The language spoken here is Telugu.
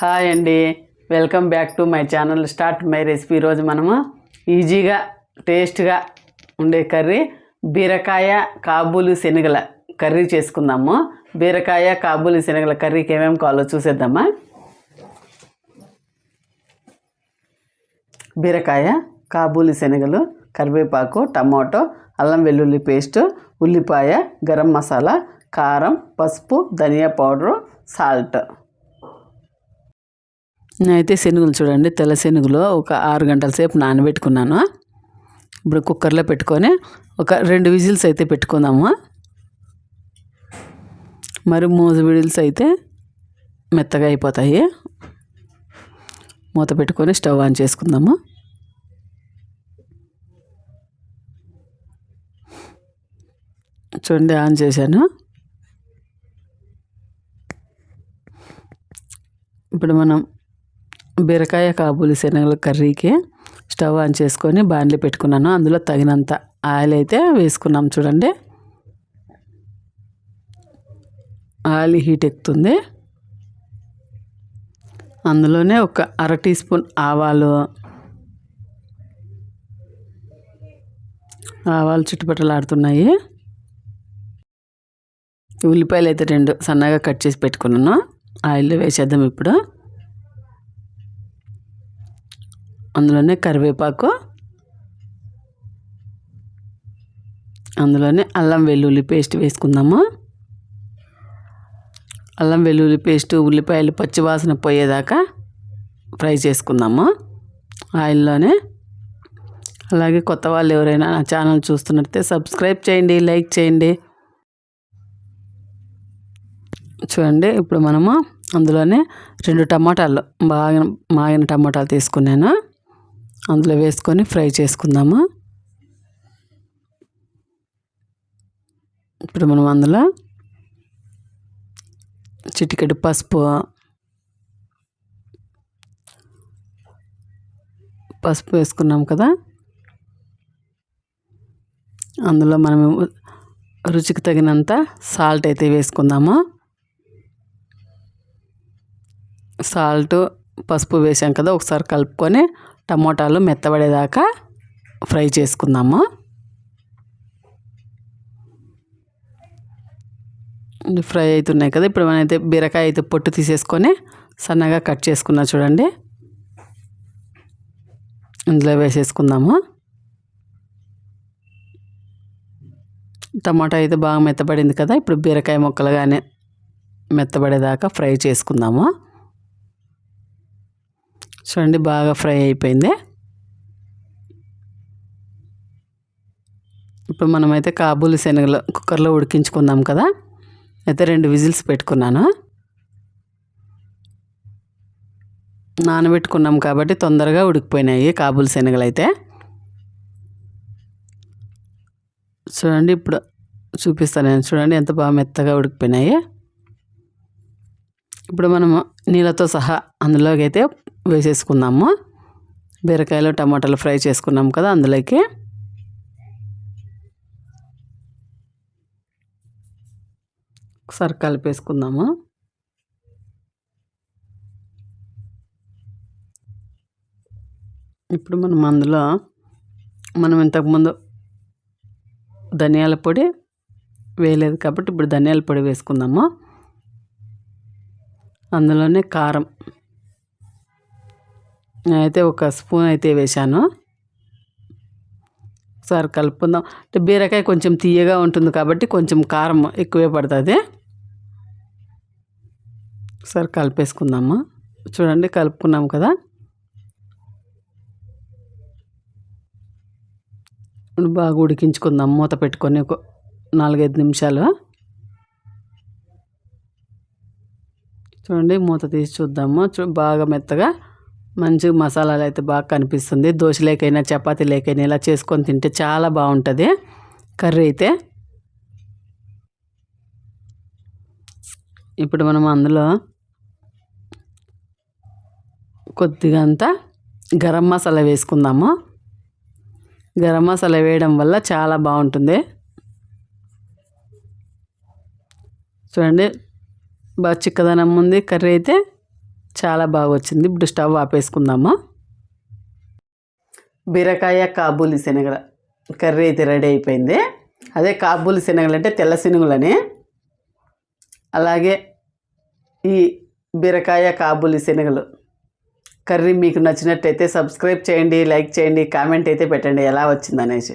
హాయ్ అండి. Welcome back to my channel start my recipe. ఈరోజు మనము ఈజీగా టేస్ట్గా ఉండే కర్రీ బీరకాయ కాబూలి శనగల కర్రీ చేసుకుందాము. బీరకాయ కాబూలి శనగల కర్రీకి ఏమేమి కావాలో చూసేద్దామా? బీరకాయ కాబూలి శనగలు కరివేపాకు టమాటో అల్లం వెల్లుల్లి పేస్ట్ ఉల్లిపాయ గరం మసాలా కారం పసుపు ధనియా పౌడరు సాల్ట్. నేనైతే శనుగులు చూడండి తెల్ల శనుగులు ఒక ఆరు గంటల సేపు నానబెట్టుకున్నాను. ఇప్పుడు కుక్కర్లో పెట్టుకొని ఒక రెండు విజిల్స్ అయితే పెట్టుకుందాము. మరి మూడు విడిల్స్ అయితే మెత్తగా అయిపోతాయి. మూత పెట్టుకొని స్టవ్ ఆన్ చేసుకుందాము. చూడండి ఆన్ చేశాను. ఇప్పుడు మనం బీరకాయ కాబూలి శనగల కర్రీకి స్టవ్ ఆన్ చేసుకొని బాండ్లీ పెట్టుకున్నాను. అందులో తగినంత ఆయిల్ అయితే వేసుకున్నాం చూడండి. ఆయిల్ హీట్ ఎక్కుతుంది. అందులోనే ఒక అర టీ స్పూన్ ఆవాలు ఆవాలు చుట్టుపట్టలాడుతున్నాయి ఉల్లిపాయలు అయితే రెండు సన్నగా కట్ చేసి పెట్టుకున్నాను. ఆయిల్లో వేసేద్దాం ఇప్పుడు. అందులోనే కరివేపాకు అందులోనే అల్లం వెల్లుల్లి పేస్ట్ వేసుకుందాము. అల్లం వెల్లుల్లి పేస్ట్ ఉల్లిపాయలు పచ్చివాసన పోయేదాకా ఫ్రై చేసుకుందాము. ఆయిల్లోనే. అలాగే కొత్త వాళ్ళు ఎవరైనా నా ఛానల్ చూస్తున్నట్టే సబ్స్క్రైబ్ చేయండి లైక్ చేయండి. చూడండి ఇప్పుడు మనము అందులోనే రెండు టమాటాలు బాగా మాగిన టమాటాలు తీసుకున్నాను. అందులో వేసుకొని ఫ్రై చేసుకుందాము? ఇప్పుడు మనం అందులో చిటికెడు పసుపు పసుపు వేసుకున్నాం కదా? అందులో మనం రుచికి తగినంత సాల్ట్ అయితే వేసుకుందాము? సాల్ట్ పసుపు వేసాం కదా ఒకసారి కలుపుకొని టమోటాలు మెత్తబడేదాకా ఫ్రై చేసుకుందాము. ఫ్రై అవుతున్నాయి కదా ఇప్పుడు మనమైతే బీరకాయ అయితే పొట్టు తీసేసుకొని సన్నగా కట్ చేసుకున్నా చూడండి. ఇందులో వేసేసుకుందాము. టమాటా అయితే బాగా మెత్తబడింది కదా ఇప్పుడు బీరకాయ ముక్కలుగానే మెత్తబడేదాకా ఫ్రై చేసుకుందాము. చూడండి బాగా ఫ్రై అయిపోయింది. ఇప్పుడు మనమైతే కాబూలి శనగలు కుక్కర్లో ఉడికించుకుందాం కదా అయితే రెండు విజిల్స్ పెట్టుకున్నాను. నానబెట్టుకున్నాం కాబట్టి తొందరగా ఉడికిపోయినాయి కాబూలి శనగలు అయితే చూడండి ఇప్పుడు చూపిస్తాను నేను. చూడండి ఎంత బాగా మెత్తగా ఉడికిపోయినాయి. ఇప్పుడు మనము నీళ్ళతో సహా అందులోకి అయితే వేసేసుకుందాము. బీరకాయలు టమాటాలు ఫ్రై చేసుకున్నాం కదా అందులోకి. ఒకసారి కలిపేసుకుందాము. ఇప్పుడు మనం అందులో మనం ఇంతకుముందు ధనియాల పొడి వేయలేదు కాబట్టి ఇప్పుడు ధనియాల పొడి వేసుకుందాము. అందులోనే కారం నేనైతే ఒక స్పూన్ అయితే వేశాను. ఒకసారి కలుపుకుందాం. అంటే బీరకాయ కొంచెం తీయగా ఉంటుంది కాబట్టి కొంచెం కారం ఎక్కువే పడుతుంది. ఒకసారి కలిపేసుకుందాము. చూడండి కలుపుకున్నాం కదా. బాగా ఉడికించుకుందాం. మూత పెట్టుకొని ఒక నాలుగైదు నిమిషాలు. చూడండి మూత తీసి చూద్దాము. చూ బాగా మెత్తగా మంచి మసాలాలు అయితే బాగా కనిపిస్తుంది. దోశ లేకైనా చపాతీ లేకైనా ఇలా చేసుకొని తింటే చాలా బాగుంటుంది. కర్రీ అయితే. ఇప్పుడు మనం అందులో కొద్దిగా అంతా గరం మసాలా వేసుకుందాము. గరం మసాలా వేయడం వల్ల చాలా బాగుంటుంది. చూడండి బాగా చిక్కదనం ఉంది. కర్రీ అయితే. చాలా బాగా వచ్చింది. ఇప్పుడు స్టవ్ ఆపేసుకుందాము. బీరకాయ కాబూలి శనగల కర్రీ అయితే రెడీ అయిపోయింది. అదే కాబూలి శనగలు అంటే తెల్ల శనగలని. అలాగే ఈ బీరకాయ కాబూలి శనగలు కర్రీ మీకు నచ్చినట్టయితే సబ్స్క్రైబ్ చేయండి లైక్ చేయండి కామెంట్ అయితే పెట్టండి. ఎలా వచ్చిందనేసి.